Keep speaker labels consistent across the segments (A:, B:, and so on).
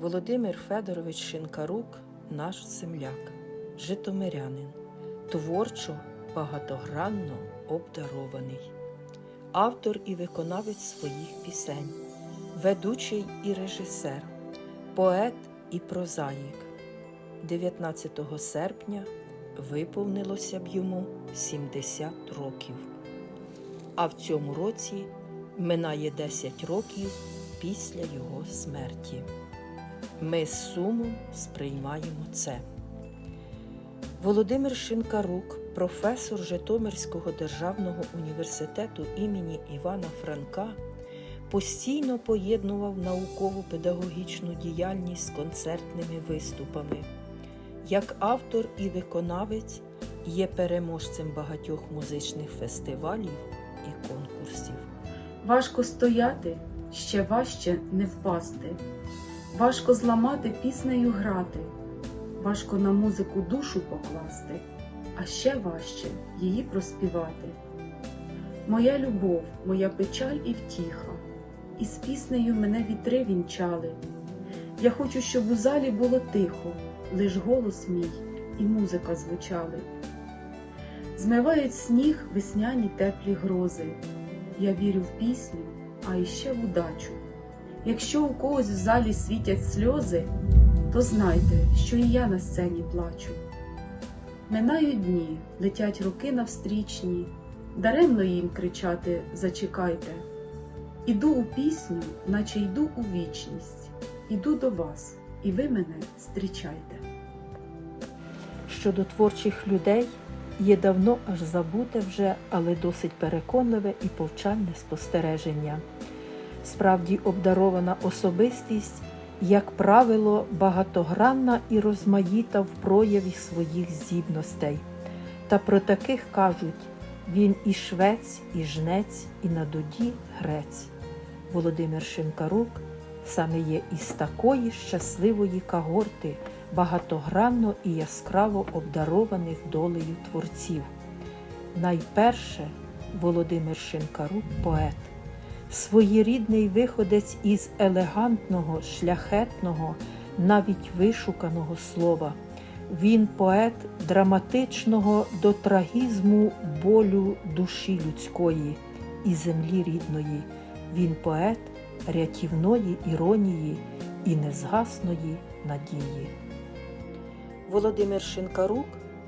A: Володимир Федорович Шинкарук наш земляк, житомирянин, творчо багатогранно обдарований, автор і виконавець своїх пісень, ведучий і режисер, поет і прозаїк. 19 серпня виповнилося б йому 70 років. А в цьому році минає 10 років після його смерті. Ми з сумом сприймаємо це. Володимир Шинкарук, професор Житомирського державного університету імені Івана Франка, постійно поєднував науково-педагогічну діяльність з концертними виступами. Як автор і виконавець є переможцем багатьох музичних фестивалів і конкурсів.
B: Важко стояти, ще важче не впасти. Важко зламати піснею грати, важко на музику душу покласти, а ще важче її проспівати. Моя любов, моя печаль і втіха, і з піснею мене вітри вінчали. Я хочу, щоб у залі було тихо, лиш голос мій і музика звучали. Змивають сніг весняні теплі грози. Я вірю в пісню, а іще в удачу. Якщо у когось в залі світять сльози, то знайте, що і я на сцені плачу. Минають дні, летять роки навстрічні, даремно їм кричати Зачекайте. Іду у пісню, наче йду у вічність, іду до вас, і ви мене зустрічайте.
A: Щодо творчих людей є давно аж забуте вже, але досить переконливе і повчальне спостереження. Справді обдарована особистість, як правило, багатогранна і розмаїта в прояві своїх здібностей. Та про таких кажуть він і швець, і жнець, і на дуді грець. Володимир Шинкарук саме є із такої щасливої кагорти багатогранно і яскраво обдарованих долею творців. Найперше Володимир Шинкарук поет, своєрідний виходець із елегантного, шляхетного, навіть вишуканого слова. Він поет драматичного до трагізму болю душі людської і землі рідної. Він поет рятівної іронії і незгасної надії. Володимир Шинкарук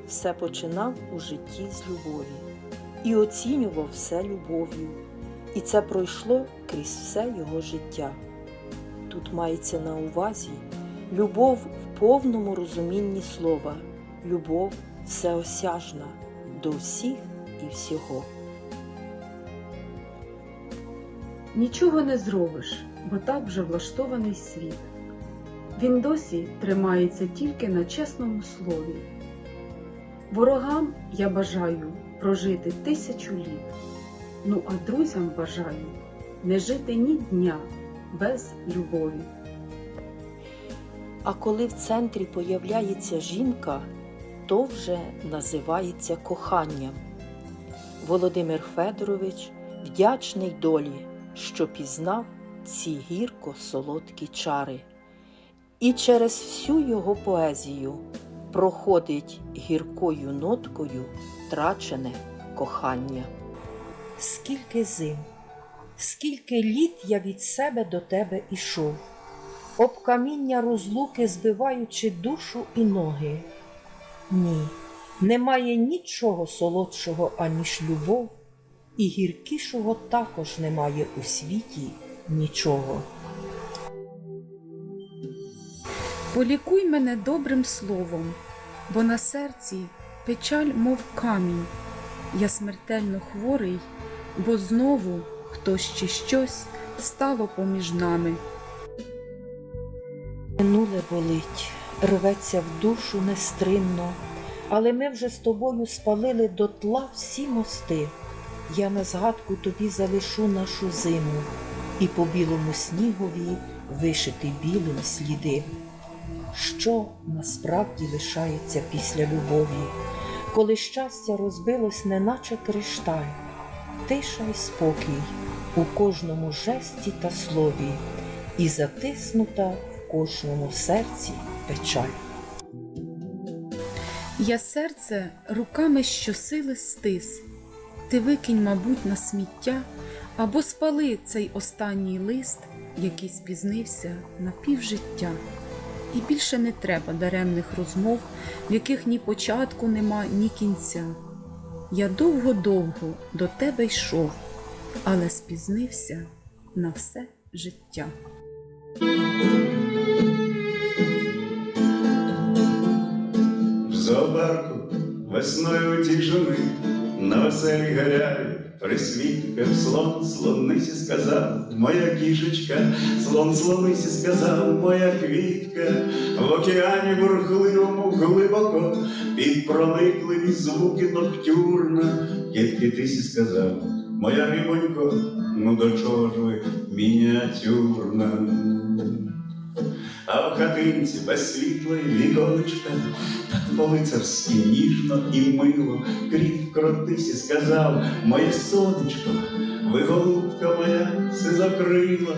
A: все починав у житті з любові і оцінював все любов'ю. І це пройшло крізь все його життя. Тут мається на увазі любов в повному розумінні слова, любов всеосяжна до всіх і всього.
B: Нічого не зробиш, бо так вже влаштований світ. Він досі тримається тільки на чесному слові. Ворогам я бажаю прожити тисячу літ. Ну а друзям бажаю не жити ні дня без любові.
A: А коли в центрі появляється жінка, то вже називається коханням. Володимир Федорович вдячний долі, що пізнав ці гірко солодкі чари. І через всю його поезію проходить гіркою ноткою трачене кохання. Скільки зим, скільки літ я від себе до тебе ішов, об каміння розлуки збиваючи душу і ноги. Ні, немає нічого солодшого, аніж любов, і гіркішого також немає у світі нічого.
B: Полікуй мене добрим словом, бо на серці печаль, мов камінь. Я смертельно хворий, бо знову хтось чи щось стало поміж нами.
A: Минуле болить, рветься в душу нестримно, але ми вже з тобою спалили дотла всі мости. Я на згадку тобі залишу нашу зиму і по білому снігові вишити білим сліди. Що насправді лишається після любові, коли щастя розбилось, неначе кришталь, тиша й спокій у кожному жесті та слові, і затиснута в кожному серці печаль.
B: Я серце руками щосили стис. Ти викинь, мабуть, на сміття, або спали цей останній лист, який спізнився на півжиття. І більше не треба даремних розмов, в яких ні початку нема, ні кінця. Я довго-довго до тебе йшов, але спізнився на все життя.
C: В зоопарку весною утішений, на веселій галяві при світликах слон слонисі сказав, моя кішечка, слон слонисі сказав, моя квітка, в океані бурхливому глибоко, під проникливі звуки ноктюрна, кітки тисі сказав, моя рибонько, ну до чого ж ви мініатюрна? А в хатинці без світла й віконечка, так по-лицарськи ніжно і мило, кріт в кротисі сказав, моє сонечко, ви голубка моя сизокрила,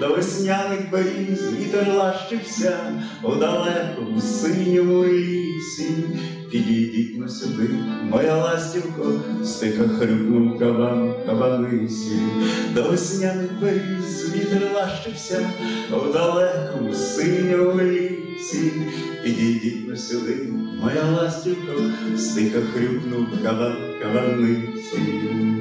C: до весняних беріз вітер лащився у далекому синьому лісі. Підійдіть на сюди, моя ластівко, стиха хрюкнув кабан кабанисі, до весняних беріз вітер лащився у далекому синьому лісі. Підійдіть на сюди, моя ластівко, стиха хрюкнув кабан кабанисі.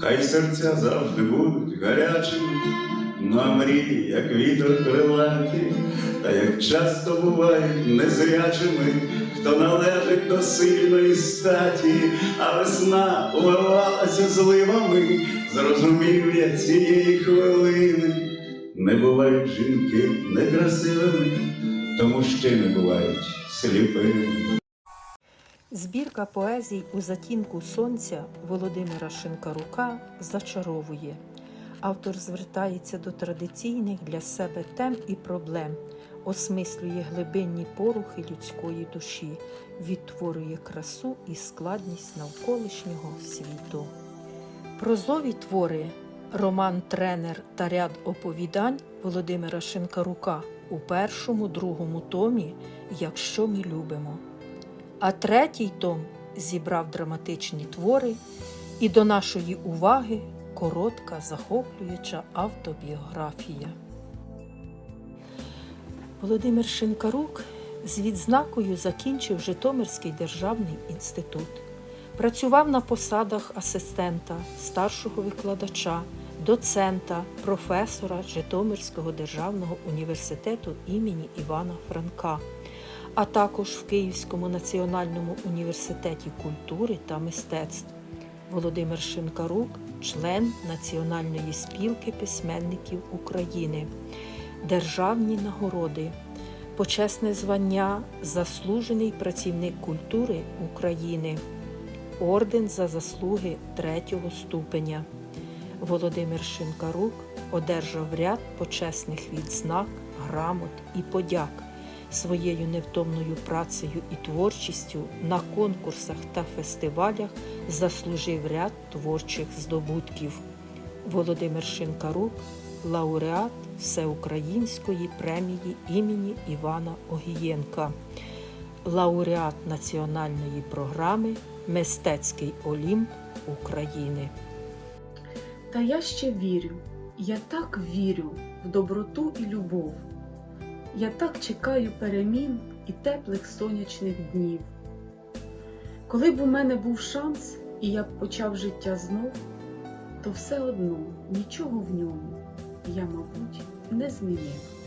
C: Хай серця завжди будуть гарячими, ну а мрії, як вітер крилатий, та як часто бувають незрячими, хто належить до сильної статі, а весна умивалася зливами, зрозумів я цієї хвилини. Не бувають жінки некрасивими, тому ще не бувають сліпими.
A: Збірка поезій у затінку сонця Володимира Шинкарука зачаровує. Автор звертається до традиційних для себе тем і проблем, осмислює глибинні порухи людської душі, відтворює красу і складність навколишнього світу. Прозові твори, роман Тренер та ряд оповідань Володимира Шинкарука у першому другому томі Якщо ми любимо. А третій том зібрав драматичні твори, і до нашої уваги коротка захоплююча автобіографія. Володимир Шинкарук з відзнакою закінчив Житомирський державний інститут. Працював на посадах асистента, старшого викладача, доцента, професора Житомирського державного університету імені Івана Франка а також в Київському національному університеті культури та мистецтв. Володимир Шинкарук, член Національної спілки письменників України, державні нагороди, почесне звання Заслужений працівник культури України, орден за заслуги третього ступеня. Володимир Шинкарук одержав ряд почесних відзнак, грамот і подяк своєю невтомною працею і творчістю на конкурсах та фестивалях заслужив ряд творчих здобутків. Володимир Шинкарук лауреат Всеукраїнської премії імені Івана Огієнка, лауреат національної програми Мистецький Олімп України.
B: Та я ще вірю, я так вірю в доброту і любов. Я так чекаю перемін і теплих сонячних днів. Коли б у мене був шанс, і я б почав життя знов, то все одно нічого в ньому я, мабуть, не змінив.